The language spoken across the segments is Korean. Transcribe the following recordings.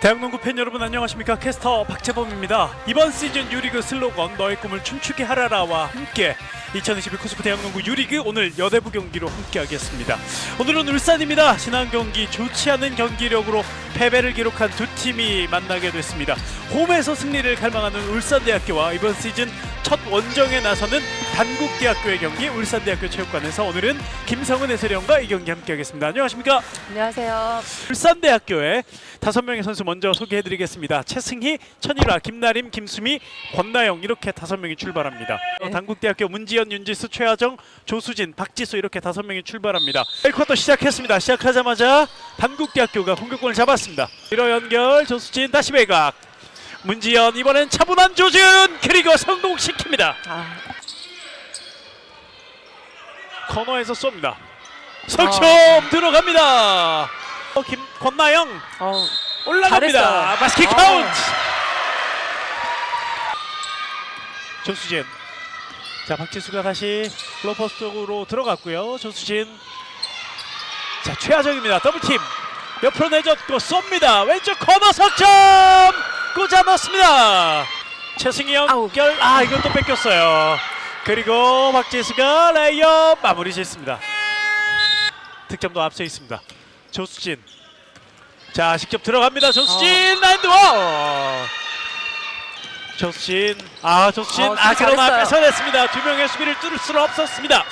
대학농구 팬 여러분 안녕하십니까? 캐스터 박재범입니다. 이번 시즌 유리그 슬로건 너의 꿈을 춤추게 하라라와 함께 2022 코스프 대학농구 유리그 오늘 여대부 경기로 함께하겠습니다. 오늘은 울산입니다. 지난 경기 좋지 않은 경기력으로 패배를 기록한 두 팀이 만나게 됐습니다. 홈에서 승리를 갈망하는 울산대학교와 이번 시즌 첫 원정에 나서는 단국대학교의 경기 울산대학교 체육관에서 오늘은 김성은 해설위원과 이 경기 함께하겠습니다 안녕하십니까 안녕하세요. 울산대학교의 다섯 명의 선수 먼저 소개해드리겠습니다. 최승희, 천일아, 김나림, 김수미, 권나영 이렇게 다섯 명이 출발합니다. 네. 단국대학교 문지연, 윤지수, 최하정, 조수진, 박지수 이렇게 다섯 명이 출발합니다. 1쿼터 시작했습니다. 시작하자마자 단국대학교가 공격권을 잡았습니다. 밀어 연결, 조수진 다시 외곽. 문지연 이번엔 차분한 조준 그리고 성공시킵니다. 아, 코너에서 쏩니다. 석점 들어갑니다. 어, 김 권나영 어, 올라갑니다. 잘했어요. 바스켓 아. 카운트. 조수진. 자 박지수가 다시 로퍼스 쪽으로 들어갔고요. 조수진. 자 최하정입니다. 더블팀. 옆으로 내줬고 쏩니다. 왼쪽 코너 석점 꽂아 넣습니다. 최승희. 연결. 아 이건 또 뺏겼어요. 그리고 박지수가 레이업 마무리 짓습니다. 득점도 앞서 있습니다. 조수진. 자 직접 들어갑니다. 조수진 라인드워. 조수진. 아 조수진. 어, 아 그러나. 뺏어냈습니다. 두 명의 수비를 뚫을 수는 없었습니다.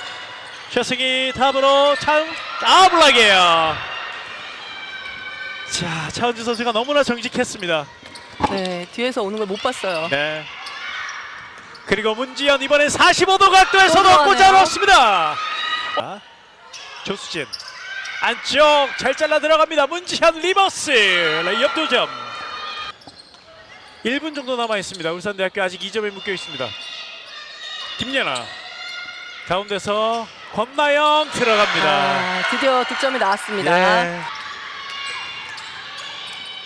최승희 탑으로 창. 아 블락이에요. 자 차은주 선수가 너무나 정직했습니다. 네, 뒤에서 오는 걸 못 봤어요. 네. 그리고 문지연 이번엔 45도 각도에서 또 넣고 들어가네요. 잡았습니다. 자, 조수진 안쪽 잘 잘라 들어갑니다. 문지현 리버스 레이업 2점. 1분 정도 남아 있습니다. 울산대학교 아직 2점에 묶여 있습니다. 김예나 가운데서 권나영 들어갑니다. 아, 드디어 득점이 나왔습니다. 네.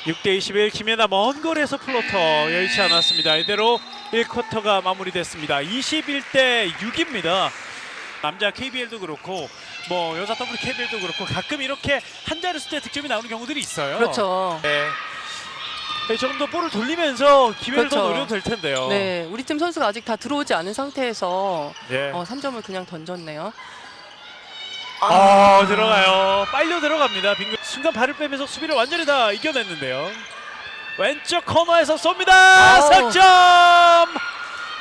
6대 21 김예나 먼 거리에서 플로터 여의치 않았습니다. 이대로 1쿼터가 마무리됐습니다. 21대 6입니다. 남자 KBL도 그렇고 뭐 여자 WKBL도 그렇고 가끔 이렇게 한 자리 숫자 득점이 나오는 경우들이 있어요. 그렇죠. 네. 네, 조금 더 볼을 돌리면서 기회를 더 그렇죠. 노려도 될 텐데요. 네, 우리 팀 선수가 아직 다 들어오지 않은 상태에서 네. 어, 3점을 그냥 던졌네요. 아, 들어가요. 빨려 들어갑니다. 빙글 순간 발을 빼면서 수비를 완전히 다 이겨냈는데요. 왼쪽 코너에서 쏩니다. 아우. 석점.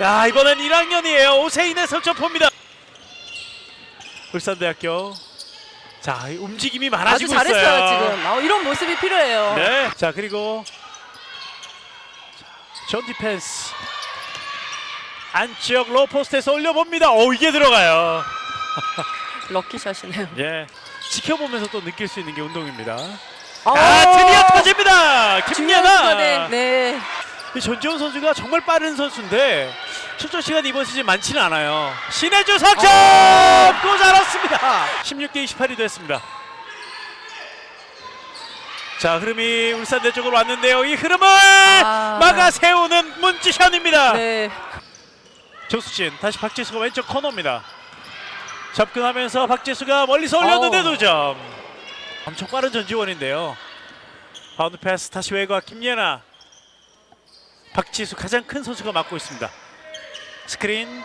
야 이번엔 1학년이에요. 오세인의 석점포입니다. 울산대학교. 자 이 움직임이 아주 많아지고 잘했어요 있어요. 지금. 어, 이런 모습이 필요해요. 네. 자 그리고 존 디펜스 안쪽 로포스트에서 올려봅니다. 오 이게 들어가요. 럭키샷이네요. 예. 지켜보면서 또 느낄 수 있는 게 운동입니다. 아, 아, 드디어 터집니다. 중요한 김예나. 네. 이 전지현 선수가 정말 빠른 선수인데 출전 시간 이번 시즌 많지는 않아요. 신해주 석점 아. 꽂아넣습니다. 16대 28이 됐습니다. 자 흐름이 울산대 쪽으로 왔는데요. 이 흐름을 아. 막아 세우는 문지현입니다. 네. 조수진 다시 박지수가 왼쪽 코너입니다. 접근하면서 박지수가 멀리서 올렸는데 어우. 두 점. 엄청 빠른 전지원인데요. 바운드 패스 다시 외곽 김예나. 박지수 가장 큰 선수가 맡고 있습니다. 스크린.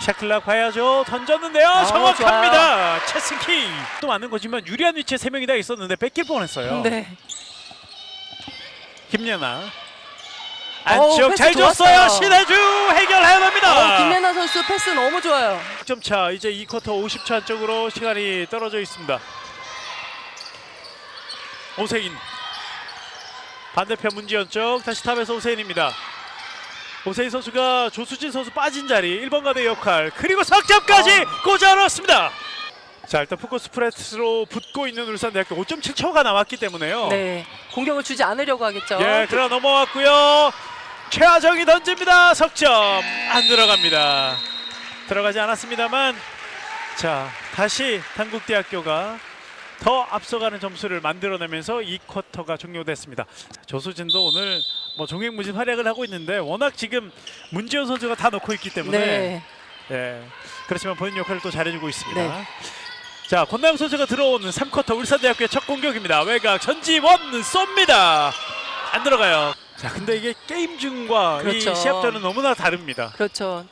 샤클락 봐야죠. 던졌는데요. 아, 정확합니다. 최승희. 또 맞는 거지만 유리한 위치에 세 명이 다 있었는데 뺏길 뻔했어요. 네. 김예나. 안쪽 패스 잘 줬어요. 신혜주 해결해냅니다. 어, 김예나 선수 패스 너무 좋아요. 득점 차 이제 2쿼터 50초 안쪽으로 시간이 떨어져 있습니다. 오세인 반대편 문지연 쪽 다시 탑에서 오세인입니다. 오세인 선수가 조수진 선수 빠진 자리 1번 가드의 역할 그리고 석점까지 꽂아 넣었습니다. 자 일단 포커 스 프레스로 붙고 있는 울산대학교 5.7초가 남았기 때문에요. 네. 공격을 주지 않으려고 하겠죠. 예, 그러나 넘어왔고요. 최하정이 던집니다. 석점 안 들어갑니다. 들어가지 않았습니다만 자, 다시 단국대학교가 더 앞서가는 점수를 만들어내면서 이 쿼터가 종료됐습니다. 조수진도 오늘 뭐 종횡무진 활약을 하고 있는데 워낙 지금 문지현 선수가 다 넣고 있기 때문에 네. 예. 그렇지만 본인 역할을 또 잘해주고 있습니다. 네. 자, 권나영 선수가 들어오는 3쿼터 울산대학교의 첫 공격입니다. 외곽 전지원 쏩니다. 안 들어가요. 자, 근데 이게 게임 중과 그렇죠. 이 시합 전은 너무나 다릅니다. 그렇죠.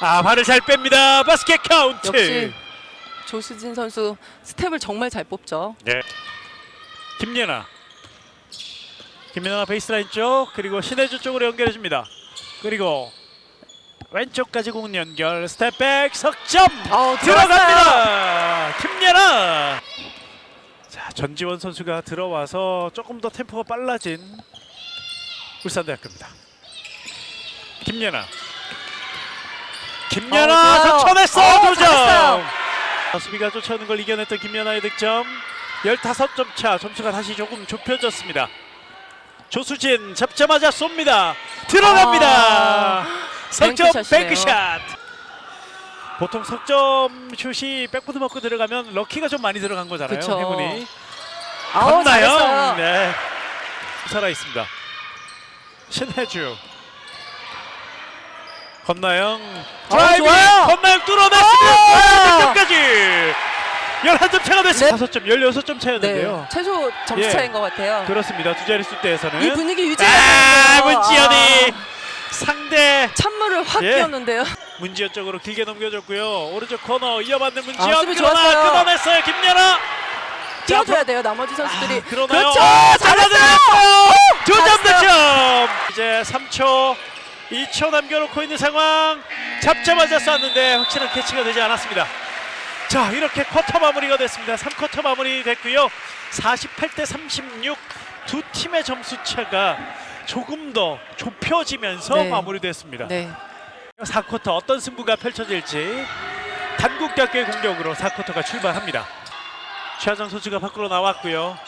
아, 발을 잘 뺍니다. 바스켓 카운트. 역시 조수진 선수 스텝을 정말 잘 뽑죠. 네. 김예나. 김예나가 베이스라인 쪽 그리고 신혜주 쪽으로 연결해 줍니다. 그리고 왼쪽까지 공 연결 스텝백 석점 어, 들어갑니다. 김예나. 자 전지원 선수가 들어와서 조금 더 템포가 빨라진 울산대학교입니다. 김예나. 김예나 어, 좋아요. 쫓아냈어 어. 잘했어요. 수비가 쫓아오는 걸 이겨냈던 김연아의 득점 15점 차 점수가 다시 조금 좁혀졌습니다 조수진 잡자마자 쏩니다 들어갑니다 아, 석점 뱅크샷이네요. 뱅크샷 보통 석점 슛이 백보드 맞고 들어가면 럭키가 좀 많이 들어간 거잖아요 그쵸. 해군이 아우 잘했어요. 건나영 네 살아 있습니다 신혜주 건나영 드라이빙 좋아요. 건나영 뚫어냈습니다 아! 득점까지 11점 차가 됐습니다 네. 5점 16점 네. 차였는데요 최소 점수 예. 차인 것 같아요. 그렇습니다 두 자릿수 대에서는 이 분위기 유지가 아. 문지연이 아, 상대 찬물을 확 예. 끼얹는데요. 문지연 쪽으로 길게 넘겨줬고요 오른쪽 코너 이어받는 문지연 아, 수비 그러나 좋았어요. 끊어냈어요 김연아 뛰어줘야 돼요. 나머지 선수들이. 아, 그러나요? 그렇죠. 아, 잘했어요. 두점. 득점. 이제 3초, 2초 남겨놓고 있는 상황. 잡자마자 쐈는데 확실한 캐치가 되지 않았습니다. 자 이렇게 쿼터 마무리가 됐습니다. 3쿼터 마무리 됐고요. 48대 36. 두 팀의 점수 차가 조금 더 좁혀지면서 네. 마무리됐습니다. 네. 4쿼터 어떤 승부가 펼쳐질지 단국대학교의 공격으로 4쿼터가 출발합니다. 최하정 선수가 밖으로 나왔고요.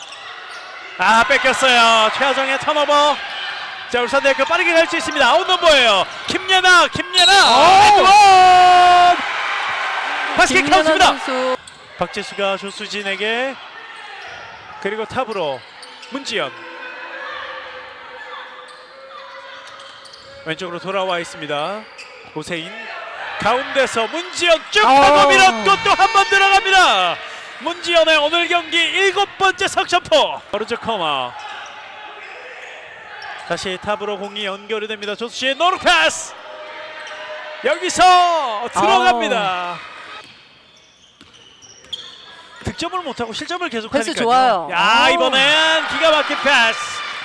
아 뺏겼어요. 최하정의 턴오버. 자 울산대학교 빠르게 갈 수 있습니다. 아웃 넘버예요. 김예나, 바스켓 김연아 카운트입니다. 박재수가 조수진에게 그리고 탑으로 문지연 왼쪽으로 돌아와 있습니다. 고세인 가운데서 문지연 쭉 밀었고 또 한 번 들어갑니다. 문지연의 오늘 경기 일곱 번째 석점포 오른쪽 커머 다시 탑으로 공이 연결이 됩니다. 조수진 노루 패스 여기서 들어갑니다. 득점을 못하고 실점을 계속하니까요. 패스 좋아요. 야 아우. 이번엔 기가 막힌 패스.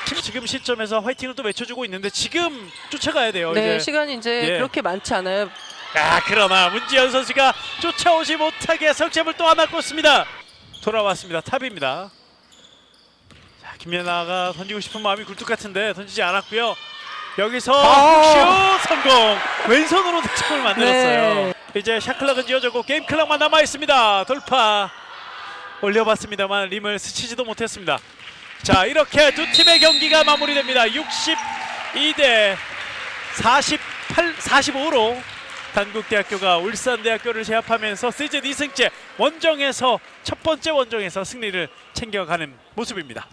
팀 지금 시점에서 화이팅을 또 외쳐주고 있는데 지금 쫓아가야 돼요. 네, 이제. 시간이 이제 예. 그렇게 많지 않아요. 아 그러나 문지현 선수가 쫓아오지 못하게 석점을 또 하나 꽂습니다. 돌아왔습니다. 탑입니다. 자 김연아가 던지고 싶은 마음이 굴뚝 같은데 던지지 않았고요. 여기서 아. 슛 성공. 왼손으로 득점을 만들었어요. 네. 이제 샤클락은 지어졌고 게임 클락만 남아 있습니다. 돌파 올려봤습니다만 림을 스치지도 못했습니다. 자 이렇게 두 팀의 경기가 마무리됩니다. 62대 48, 45로 단국대학교가 울산대학교를 제압하면서 시즌 2승째 원정에서 첫 번째 원정에서 승리를 챙겨가는 모습입니다.